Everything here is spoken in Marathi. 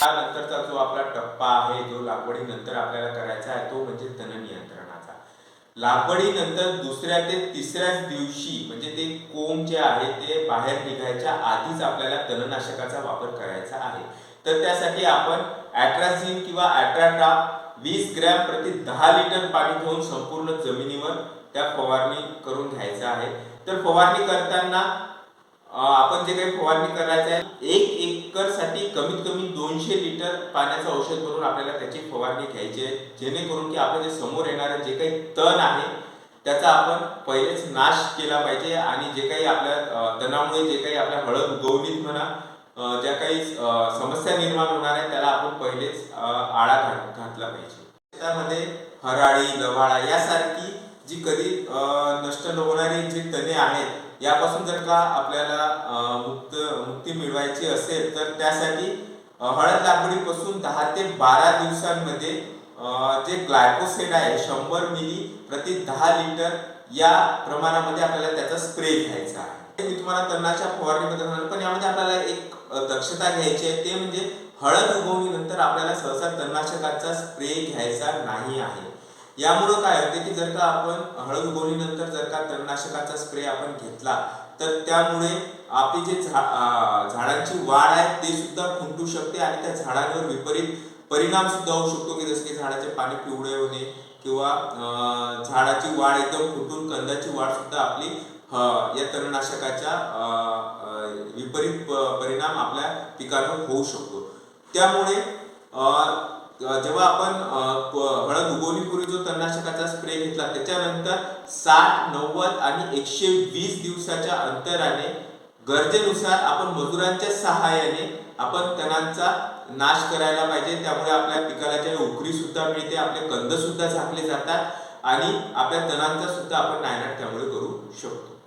त्यानंतरचा जो आपला टप्पा आहे जो लागवडीनंतर आपल्याला करायचा आहे तो म्हणजे तण नियंत्रणाचा. लागवडीनंतर दुसऱ्या ते तिसऱ्याच दिवशी म्हणजे ते कोंब जे आहे ते बाहेर निघायच्या आधीच आपल्याला तणनाशकाचा वापर करायचा आहे. तर त्यासाठी आपण ॲट्राझिन किंवा ॲट्राटा वीस ग्रॅम प्रति दहा लिटर पाणी घेऊन संपूर्ण जमिनीवर त्या फवारणी करून घ्यायचा आहे. तर फवारणी करताना आपण जे काही फवारणी करायचं आहे एक एकरसाठी कमीत कमी दोनशे लिटर पाण्याचं औषध करून आपल्याला त्याची फवारणी घ्यायची आहे. जेणेकरून की आपलं जे समोर येणारं जे काही तण आहे त्याचा आपण पहिलेच नाश केला पाहिजे आणि जे काही आपल्या तणामुळे जे काही आपल्या हळद उगवणीत म्हणा ज्या काही समस्या निर्माण होणार आहे त्याला आपण पहिलेच आळा घातला पाहिजे. शेतामध्ये हराळी लवाळा यासारखी जी कधी नष्ट न होणारी जी तणे आहेत यापासून जर का आपल्याला मुक्त मुक्ती मिळवायची असेल तर त्यासाठी हळद लागवडीपासून दहा ते बारा दिवसांमध्ये जे ग्लायकोसेड आहे शंभर मिली प्रति दहा लिटर या प्रमाणामध्ये आपल्याला त्याचा स्प्रे घ्यायचा आहे. मी तुम्हाला तणाच्या फवारणीबद्दल पण यामध्ये आपल्याला एक दक्षता घ्यायची आहे ते म्हणजे हळद उगवणीनंतर आपल्याला सहसा तणनाशकाचा स्प्रे घ्यायचा नाही आहे. यामुळं काय होते की जर का आपण हळद उगवणीनंतर जर का तणनाशकाचा स्प्रे आपण घेतला तर त्यामुळे आपली जे झाडांची वाढ आहे ते सुद्धा खुंटू शकते आणि त्या झाडांवर विपरीत परिणाम सुद्धा होऊ शकतो की जसं की झाडाचे पाणी पिवळे होणे किंवा झाडाची वाढ एकदम फुटून कंदाची वाढ सुद्धा आपली या तणनाशकाच्या अं, विपरीत परिणाम आपल्या पिकांवर होऊ शकतो. त्यामुळे जेव्हा आपण हळद उगवणीपूर्वी जो तणनाशकाचा स्प्रे घेतला त्याच्यानंतर साठ नव्वद आणि एकशे वीस दिवसाच्या अंतराने गरजेनुसार आपण मजुरांच्या सहाय्याने आपण तणांचा नाश करायला पाहिजे. त्यामुळे आपल्या पिकाला जे उकरी सुद्धा मिळते आपले कंद सुद्धा झाकले जातात आणि आपल्या तणांचा सुद्धा आपण नायनाट त्यामुळे करू शकतो.